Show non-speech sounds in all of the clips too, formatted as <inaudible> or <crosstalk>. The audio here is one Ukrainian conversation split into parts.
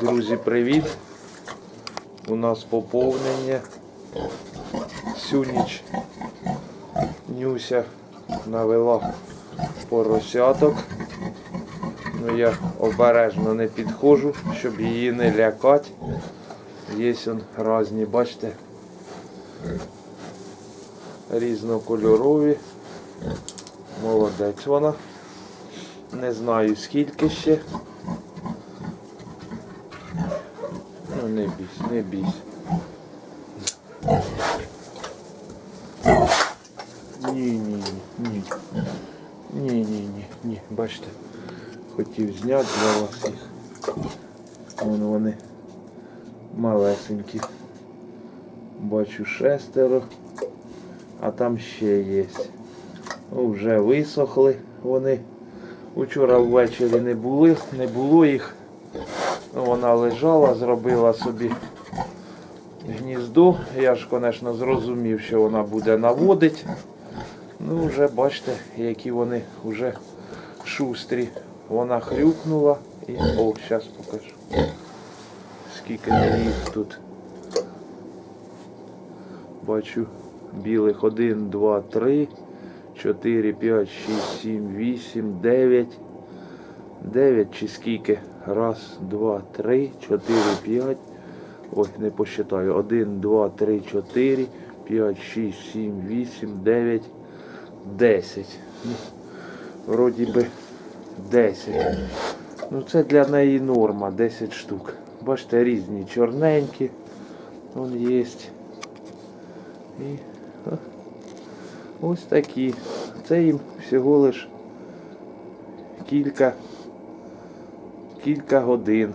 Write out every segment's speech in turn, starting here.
Друзі, привіт! У нас поповнення. Всю ніч Нюся навела поросяток. Ну я обережно не підходжу, щоб її не лякати. Є он різні, бачите, різнокольорові. Молодець вона. Не знаю скільки ще. Ну не бійсь, не бійсь. Ні, ні, ні, ні. Ні, ні, ні, ні. Бачите, хотів зняти для вас їх. Вон вони малесенькі. Бачу шестеро, а там ще є. Ну, вже висохли вони. Учора ввечері не були, не було їх. Ну, Вона лежала, зробила собі гніздо. Я ж, звісно, зрозумів, що вона буде наводити. Ну, вже бачите, які вони вже шустрі. Вона хрюкнула і... О, зараз покажу. Скільки їх тут. Бачу білих 1, 2, 3, 4, 5, 6, 7, 8, 9. 9 чи скільки? Раз, два, три, чотири, п'ять. Ой, не посчитаю. Один, два, три, чотири, п'ять, шість, сім, вісім, дев'ять, десять. Ну, Вроді би 10. Ну це для неї норма, 10 штук. Бачите, різні чорненькі. Вон є. І ось такі. Це їм всього лиш кілька кілька годин.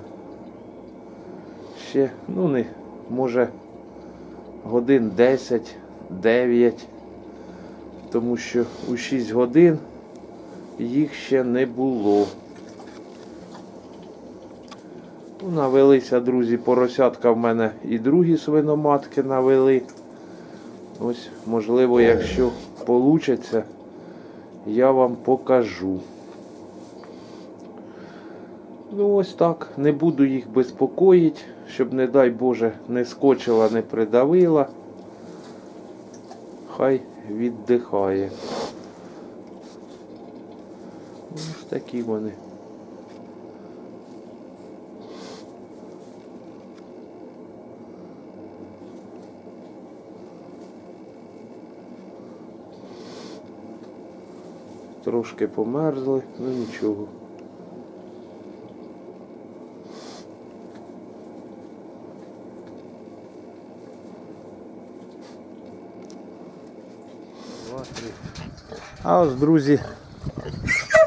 Ще, ну не, може, годин 10, 9, тому що у 6 годин їх ще не було. Ну, навелися, друзі, поросятка в мене і другі свиноматки навели. Ось, можливо, якщо вийде, я вам покажу. Ну ось так. Не буду їх безпокоїти, щоб, не дай Боже, не скочила, не придавила. Хай віддихає. Ось такі вони. Трошки померзли, ну нічого. А ось, друзі,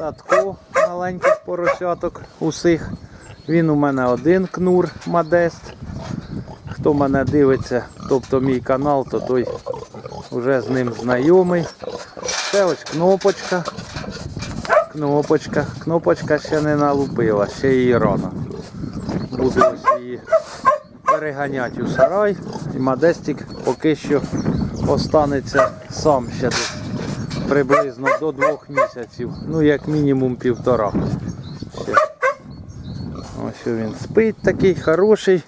Татко маленьких поросяток усіх. Він у мене один кнур Модест. Хто мене дивиться, тобто мій канал, то той вже з ним знайомий. Це ось кнопочка. Кнопочка. Кнопочка ще не налупила, ще її рано. Буду ось її переганяти у сарай. І Модестик поки що останеться сам ще десь приблизно до двох місяців. Ну, як мінімум півтора. Ще. Ось він спить такий хороший,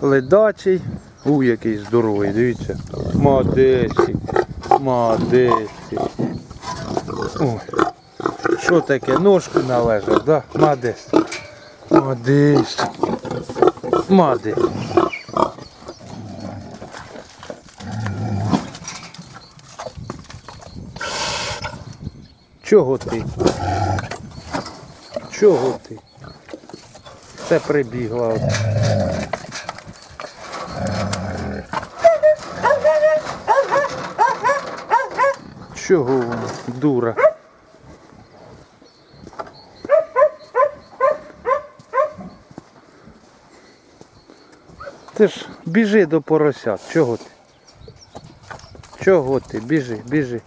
ледачий. У, який здоровий, дивіться. Модестик. Ой. Що таке? Ножку належав, да? Модестик. Модестик. Модестик. Чого ти? Чого ти? Це прибігла. Чого вона, дура? Ти ж біжи до поросят. Чого ти? Чого ти? Біжи, біжи.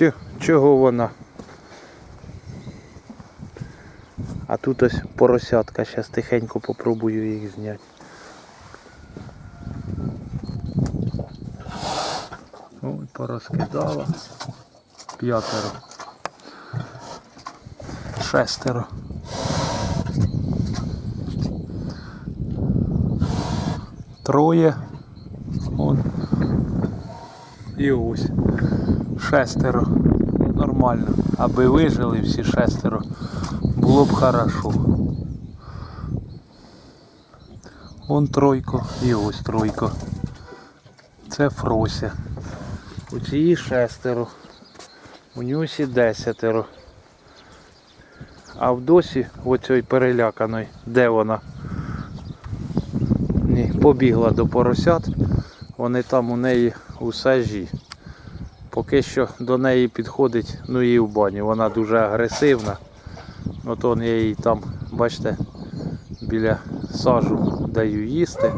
Чи, чого вона? А тут ось поросятка, зараз тихенько попробую їх зняти. Ой, порозкидала. П'ятеро. Шестеро. Троє. От. І ось. Шестеро. Нормально. Аби вижили всі шестеро, було б хорошо. Он тройко і ось тройко. Це Фрося. У цієї шестеро. У Нюсі десятеро. А в досі оцій переляканої, де вона? Ні, побігла до поросят. Вони там у неї у сажі. Поки що до неї підходить, ну її в баню. Вона дуже агресивна. От он я їй там, бачите, біля сажу даю їсти,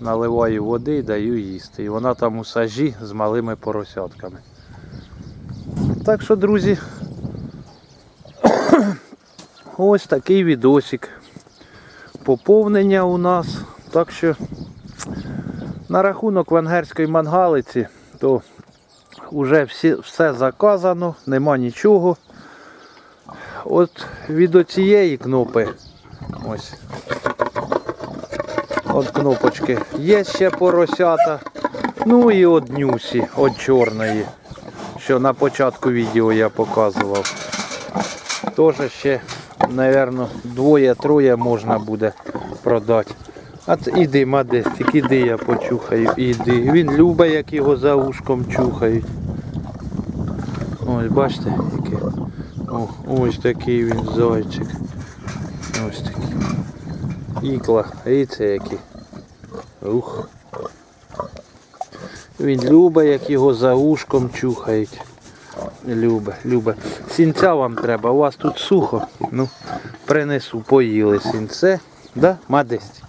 наливаю води, і даю їсти. І вона там у сажі з малими поросятками. Так що, друзі, <coughs> ось такий відосик. Поповнення у нас. Так що на рахунок венгерської мангалиці, то вже всі, все заказано, нема нічого. От від оцієї кнопи, ось, от кнопочки, є ще поросята. Ну і от нюсі, от чорної, що на початку відео я показував. Теж ще, мабуть, двоє-троє можна буде продати. А іди, Мадестик, іди я почухаю, іди. Він любить, як його за ушком чухають. Ось бачите, який. О, ось такий він зайчик. Ось такий. Ікла, це які. Ух. Він любить, як його за ушком чухають. Любе, любе. Сінця вам треба, у вас тут сухо. Ну, принесу, поїли сінце. Да? Мадестик.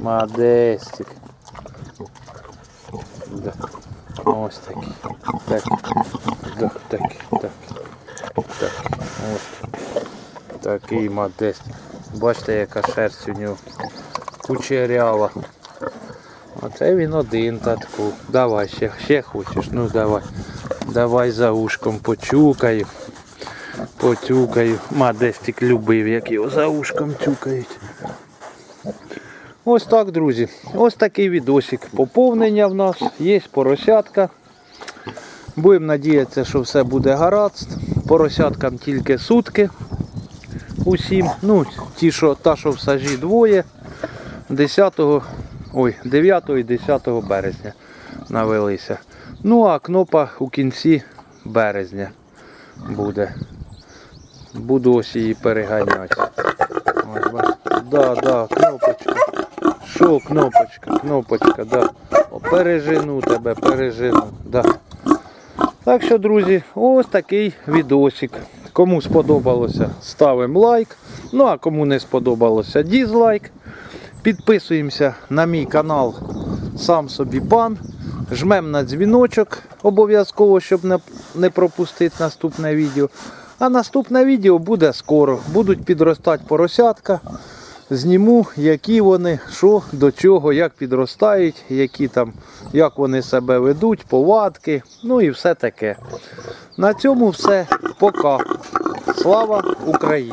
Мадестик. Да. Ось такий. Так. Да, так, так. Так. Ось. Такий модестик. Бачите, яка шерсть у нього кучерява. Оце він один татку. Давай ще, ще хочеш. Ну давай. Давай за ушком почукаю. Потюкаю. Модестик любив, як його за ушком тюкають. Ось так, друзі. Ось такий відосик. Поповнення в нас. Є поросятка. Будемо надіятися, що все буде гаразд. Поросяткам тільки сутки. Усім. Ну, ті, що, та, що в сажі двоє. 10, ой, 9 і 10 березня навелися. Ну а кнопа у кінці березня буде. Буду ось її переганяти. Ось. Да, да, кнопочка. Що кнопочка, кнопочка, да. О, пережену тебе, пережену. Да. Так що, друзі, ось такий відосик. Кому сподобалося, ставимо лайк. Ну а кому не сподобалося, дізлайк. Підписуємося на мій канал Сам собі пан. Жмемо на дзвіночок обов'язково, щоб не пропустити наступне відео. А наступне відео буде скоро. Будуть підростати поросятка. Зніму, які вони, що, до чого, як підростають, які там, як вони себе ведуть, повадки, ну і все таке. На цьому все. Пока. Слава Україні!